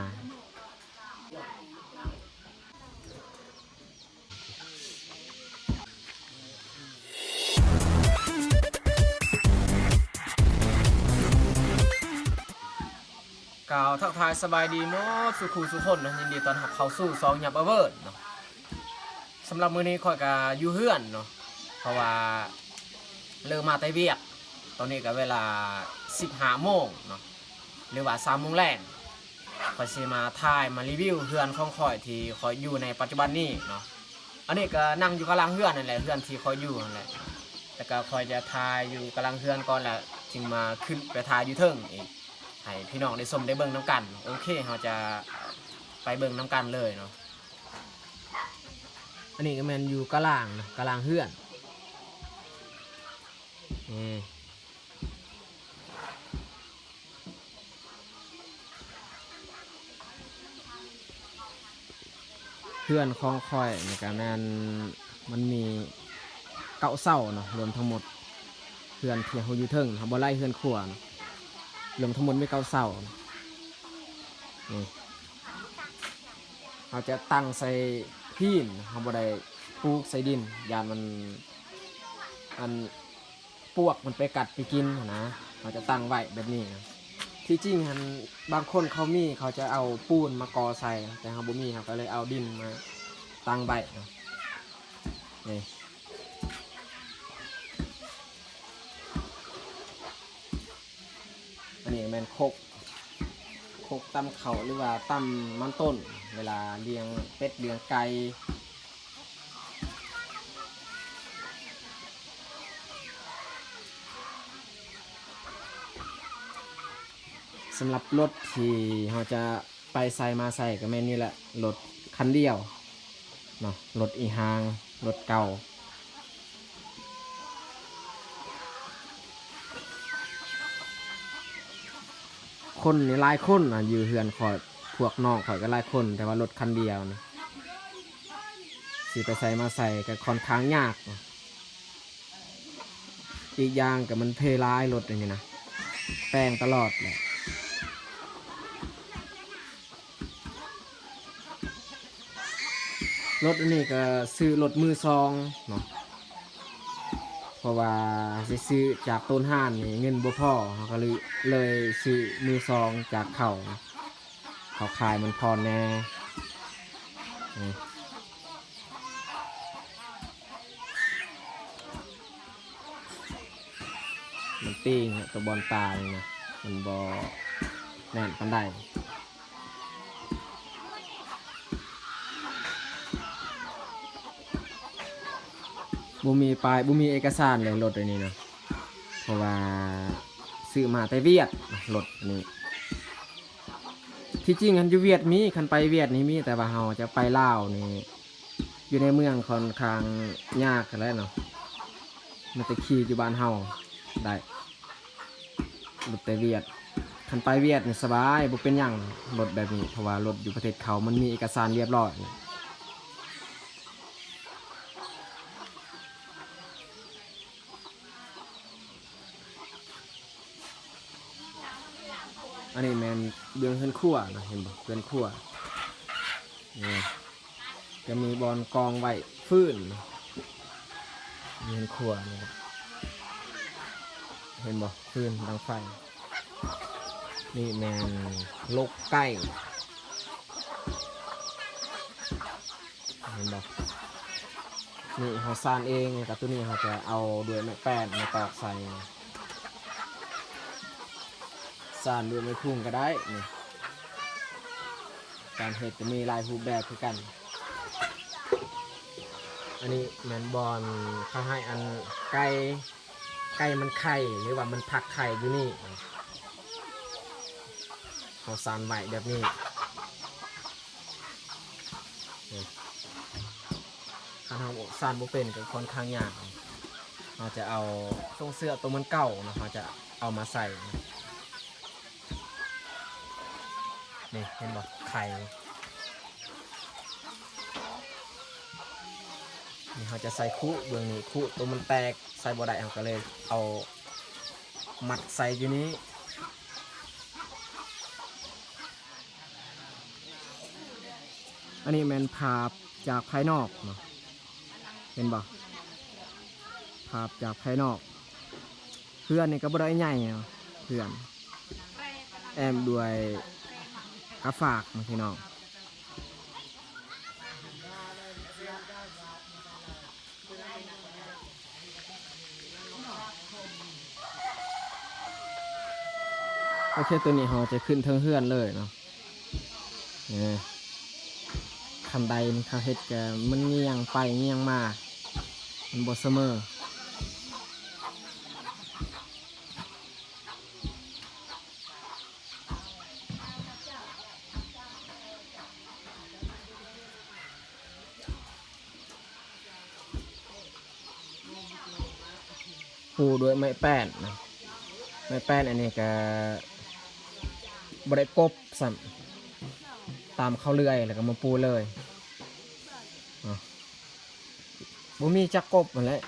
กล่าวทักทายสบายดีเนาะสุขูสุคนนะยินดีตอนรับเขาสู่ซองหยับอเวิร์ดเนาะสำหรับมื้อนี้ข่อยก็อยู่เฮือนเนาะเพราะว่าเลิกมาแต่เวียก ตอนนี้ก็เวลา 15โมงเนาะหรือว่า3โมงแรง ข่อยสิมาถ่ายมารีวิวเฮือนของข่อยที่ข่อยอยู่ในปัจจุบันนี้เนาะอันนี้ก็นั่งอยู่กำลังเฮือนนั่นแหละเฮือนที่ข่อยอยู่นั่นแหละแต่ก็ข่อยจะถ่ายอยู่กำลังเฮือนก่อนแหละจึงมาขึ้นไปถ่ายอยู่เทิงอีกให้พี่น้องได้ชมได้เบิ่งน้ำกัน โอเคเราจะไปเบิ่งน้ำกันเลยเนาะอันนี้ก็แมนอยู่กลางนะกลางเฮือนนี่ พื่อนของคอยในการนั้นมันมีเก้าเศร้าเนาะรวมทั้งหมดเพื่อนเที่เขาอยู่เทิงเขาบ่ไล่เพื่อนขวนะรวมทั้งหมดไม่เก้าเศร้านี่เขาจะตั้งใส่พีนเขาบ่ได้ปลูกใส่ดินยานมันอันปวกมันไปกัดไปกินนะเขาจะตั้งไว้แบบนี้นะ ที่จริงหันบางคนเขามีเขาจะเอาปูนมากอใส่แต่เขาบ่มีเขาก็เลยเอาดินมาตั้งไว้นะนี่อันนี้แมนโคกโคกตำเขาหรือว่าตำมันต้น เวลาเลี้ยงเป็ดเลี้ยงไก่ สำหรับรถที่เราจะไปใส่มาใส่ก็แม่นนี่แหละรถคันเดียวเนาะรถอีหางรถเก่าคนนี่หลายคนอะอยู่เฮือนขอยพวกน้องขอยก็หลายคน แต่ว่ารถคันเดียวนี่สิไปใส่มาใส่ก็ค่อนข้างยาก อีกอย่างก็มันเพลายรถอย่างนี้นะแป้งตลอดเลย รถอันนี้ก็ซื้อรถมือซองเนาะเพราะว่าสิซื้อจากต้นห้านนี่เงินบ่พอเขาก็เลยเลยซื้อมือซองจากเขาเขาขายมันพอแน่มันปิ้งตัวบอลตาเลยนะมันบอแน่นปันได้ บ่มีป้ายบ่มีเอกสารเลยรถอันนี้เนาะเพราะว่าซื้อมาแต่เวียดรถนี้ที่จริงคันอยู่เวียดมีคันไปเวียดนี่มีแต่ว่าเฮาจะไปลาวนี่อยู่ในเมืองค่อนข้างยากกันแล้วเนาะมันจะขี่อยู่บ้านเฮาได้รถแต่เวียดคันไปเวียดนี่สบายบ่เป็นหยังรถแบบนี้เพราะว่ารถอยู่ประเทศเขามันมีเอกสารเรียบร้อย อันนี้แมนเบื้องเฮือนขั้วนะเห็นบ่เฮือนขั้วนี่จะมีบอลกองไว้ฟื้นเฮือนขั้วนี่เห็นบ่ฟื้นดังไฟ นี่แมนลกไก่เห็นบ่นี่เขาสร้างเองกับตัวนี้เขาจะเอาด้วยไม้แป้นมาตอกใส่ สานด้วยไม่พุ่งก็ได้นี่การเห็ดจะมีลายรูปแบบคือกัน อันนี้แมนบอลเขาให้อันไก่ไก่มันไข่หรือว่ามันพักไข่อยู่นี่เขาสานใหม่แบบนี้นี่ถ้าทำสานบุเป็นก็ค่อนข้างยากเราจะเอาทรงเสื้อตัวมันเก่านะเราจะเอามาใส่ นี่เห็นบอกไข่นี่เขาจะใส่คู่เบื้องนี้คู่ตัวมันแตกใส่บ่ได้เขาก็เลยเอามัดใส่อยู่นี้อันนี้แมนภาพจากภายนอกเนาะเห็นบ่ภาพจากภายนอก เพื่อนนี่ก็บ่ได้ใหญ่เนาะเพื่อน แอมด้วย กระฝากเนาะพี่น้องโอเคตัวนี้เราจะขึ้นเทิงเฮือนเลยเนาะนี่คันใดนี่เขาเฮ็ดแกมันเงียงไปเงียงมา มันบ่เสมอ ปูด้วยไม้แป้นนะไม้แป้นอันนี้ก็บได้กบสัมตามเข้าเรื่อยแล้วก็มาปูเลยบ่มีจักกบนั่นแหละ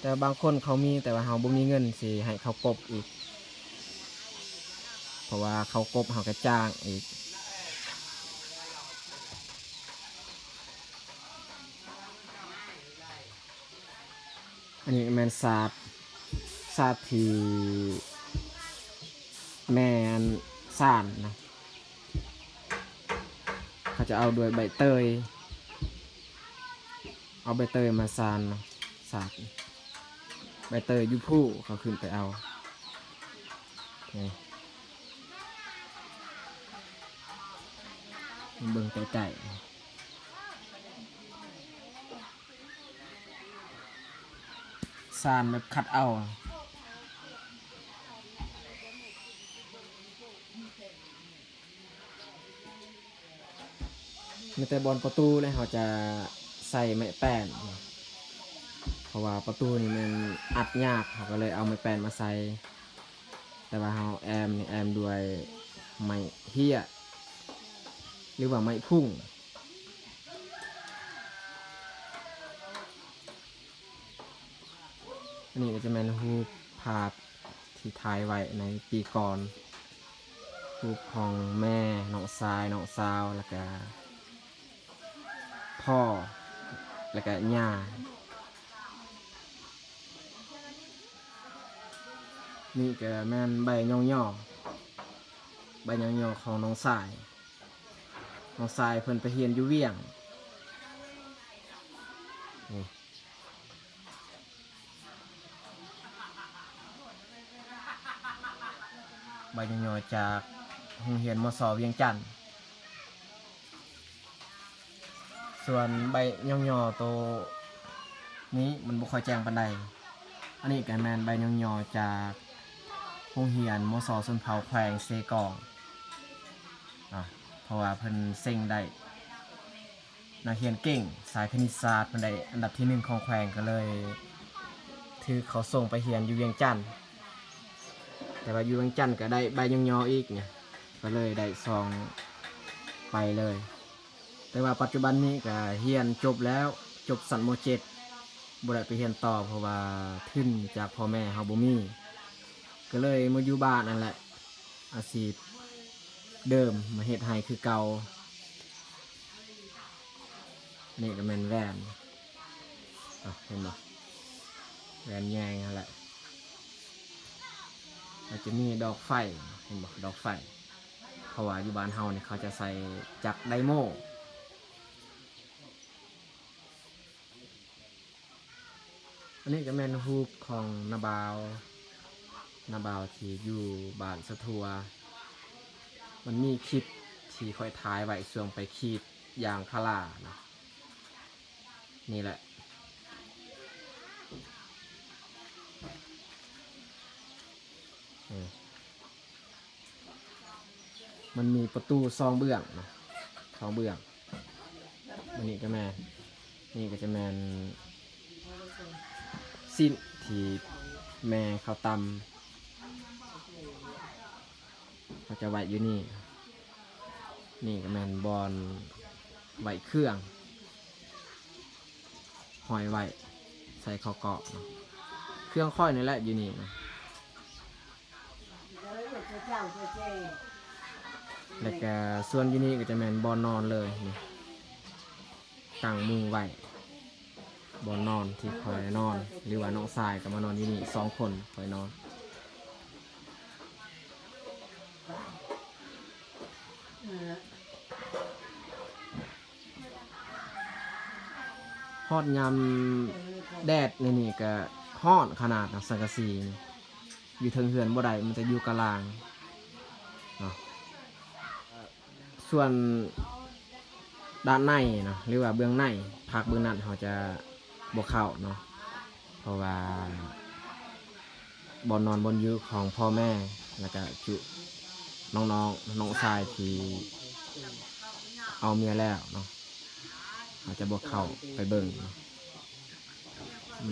แต่บางคนเขามีแต่ว่าเขาบ่มีเงินสิให้เขากบอีก เพราะว่าเขากบเขาก็จ้างอีกอันนี้แมนซาด ซาดที่แมนซ่านนะเขาจะเอาด้วยใบเตย เอาใบเตยมาซานนะสาดใบเตยยุผู้เขาขึ้นไปเอานี่เบิ่งไก่ๆซานแบบคัดเอา มีแต่บอลประตูเลยเขาจะใส่ไม้แป้น เพราะว่าประตูนี่มันอัดยากเขาก็เลยเอาไม้แป้นมาใส่ แต่ว่าเขาแอมนี่แอมด้วยไม้เฮียหรือว่าไม้พุ่งอันนี้ก็จะเป็นรูปภาพที่ถ่ายไว้ในปีก่อนรูปของแม่น้องทรายน้องสาวแล้วก็ พ่อ แล้วก็ย่านี่ก็แม่นใบย่องย่อใบย่องย่อของน้องทราย น้องทรายเพิ่นไปเฮียนอยู่เวียง นี่ใบย่องยๆจากโรงเรียนมสเวียงจันทน์ ส่วนใบยองๆตัวนี้มันบุคอยแจงปันใด อันนี้กันแมนใบยองๆจากโรงเรียนมสสุนเผาแขวงเซกองอะเพราะว่าเพิ่นเซ็งได้นักเรียนเก่ง สายคณิตศาสตร์เพิ่นได้อันดับที่หนึ่งของแขวงก็เลย ถือเขาส่งไปเรียนอยู่เวียงจันทน์แต่ว่าอยู่เวียงจันทน์ก็ได้ใบยองยออีกเนี่ยก็เลยได้ซองไปเลย แต่ว่าปัจจุบันนี้ก็เฮียนจบแล้วจบสันโมเจ็ดบ่ได้ไปเฮียนต่อเพราะว่าทุนจากพ่อแม่เฮาบ่มีก็เลยมาอยู่บ้านนั่นแหละ อาชีพเดิมมาเฮ็ดให้คือเก่านี่ก็แม่นแวนอะเห็นบ่แวนแยงนั่นแหละมันจะมีดอกไฟเห็นบอกดอกไฟเพราะว่าอยู่บ้านเฮาเนี่ยเขาจะใส่จักไดโม อันนี้ก็แมนฮูปของนาบาวนาบาวที่อยู่บ้านสะทัว มันมีคลิปที่ค่อยท้ายไว้ส่วงไปขีดยางพารานะนี่แหละ มันมีประตูซองเบื้องนะซองเบื้องอันนี้ก็แมนนี่ก็จะแมน สิ้นที่แม่เขาตำเขาจะไว้อยู่นี่ นี่ก็แมนบอลไหวเครื่องหอยไหวใส่ข้าวเกาะเนาะเครื่องค่อยนี่แหละอยู่นี่นะแล้วก็ส่วนอยู่นี่ก็จะแมนบอลนอนเลยนี่ตั้งมุงไหว บนนอนที่คอยนอน หรือว่าน้องทรายก็มานอนอยู่นี่สองคนคอยนอนฮอดยำแดดนี่นี่ก็ฮอนขนาดนะสังกะสีอยู่เทิงเหือนบ่ได้มันจะอยู่กลางส่วนด้านในนะหรือว่าเบื้องในภาคเบื้องนั้นเขาจะ บ่เข้าเนาะเพราะว่าบอนนอนบนอยูของพ่อแม่แล้วก็จุน้องๆน้องชายที่เอาเมียแล้วเนาะอาจจะบอกเข้าไปเบิ่งเนาะ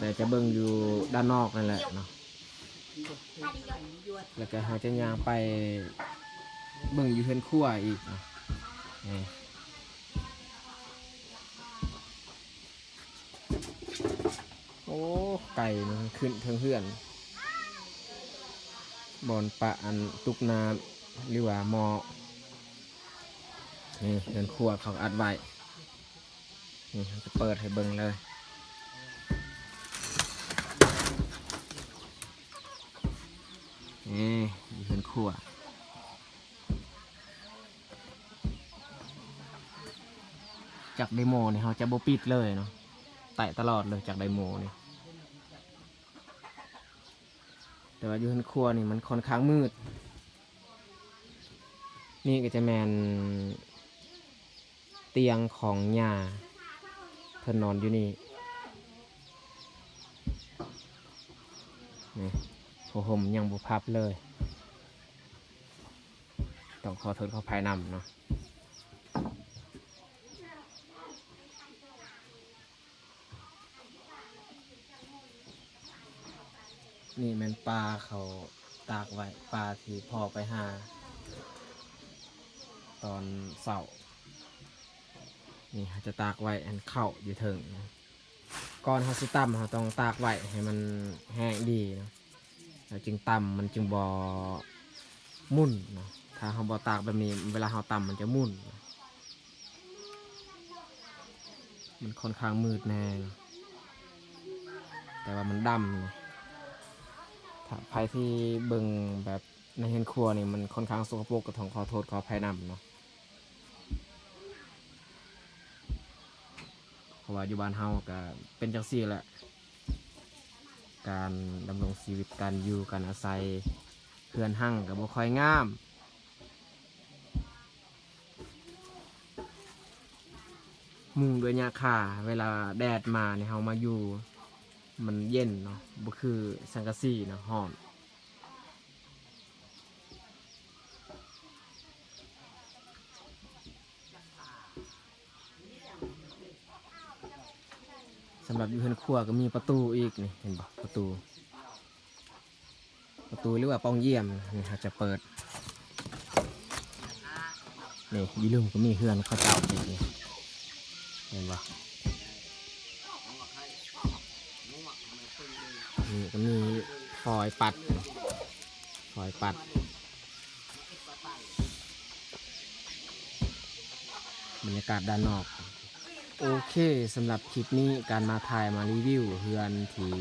แต่จะเบิ่งอยู่ด้านนอกนั่นแหละเนาะแล้วก็หาจะยางไปเบิ่งอยู่เฮือนครัวอีกเนาะ อ้ไก่มันขึ้นเทิงเฮือนบอนปะอันตุกน้ำหรือว่าหมอนี่เฮือนครัวเขาอัดไว้นี่จะเปิดให้เบิ่งเลยนี่เห็นขัวจากไดโมนี่เขาจะบปิดเลยเนาะไต่ตลอดเลยจากไดโมนี่ แต่ว่าอยู่เห็นครัวนี่มันค่อนข้างมืด นี่ก็จะแมนเตียงของยาเพิ่นนอนอยู่นี่นี่ผ้าห่มยังบุพับเลย ต้องขอโทษขาภายนำเนาะ นี่มันปลาเขาตากไว้ปลาที่พ่อไปหา ตอนเสาร์นี่จะตากไว้อันเข้าอยู่ถึงก่อนเขาสิตำเขาต้องตากไว้ให้มันแห้งดีนะแล้วจึงตำมันจึงบอมุ่นนะถ้าเขาบอตากแบบนี้เวลาเขาตำมันจะมุ่นนะมันค่อนข้างมืดแน่แต่ว่ามันดำนะ ถ้าใครที่เบิ่งแบบในเห็นครัวนี่มันค่อนข้างสกปรกก็ต้องขอโทษขออภัยนำเนาะเพราะว่าอยู่บ้านเฮาก็เป็นจังซี่แหละ การดำรงชีวิตการอยู่การอาศัยเพื่อนหั่งก็บ่ค่อยงามมุงด้วยหญ้าคาเวลาแดดมาเนี่ยเฮามาอยู่ มันเย็นเนาะบ่คือสังกะสีเนาะร้อนสำหรับอยู่เฮือนครัวก็มีประตูอีกนี่เห็นปะประตู ประตูหรือว่าป้องเยี่ยมนี่เขาจะเปิดนี่ยีลุมก็มีเฮือนเขาเจ้าอีกนี่เห็นป นี่ก็มีฟอยปัดฟอยปัด บรรยากาศด้านนอก โอเคสำหรับคลิปนี้การมาถ่ายมารีวิวเฮือนที่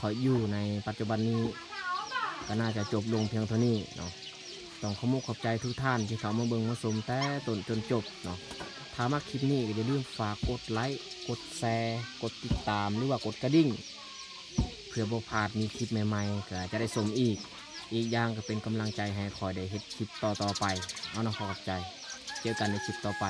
ขอยอยู่ในปัจจุบันนี้ก็น่าจะจบลงเพียงเท่านี้เนาะต้องขอมุกขอบใจทุกท่านที่เขามาเบิงมาชมแต่ตนจนจบเนาะถ้ามาคลิปนี้ก็อย่าลืมฝากกดไลค์ กดแชร์ กดติดตามหรือว่ากดกระดิ่ง เพื่อบ่พลาดมีคลิปใหม่ๆก็จะได้ชมอีก อีกอย่างก็เป็นกำลังใจให้คอยได้เฮ็ดคลิปต่อๆไป เอาเนาะขอขอบใจ เจอกันในคลิปต่อไป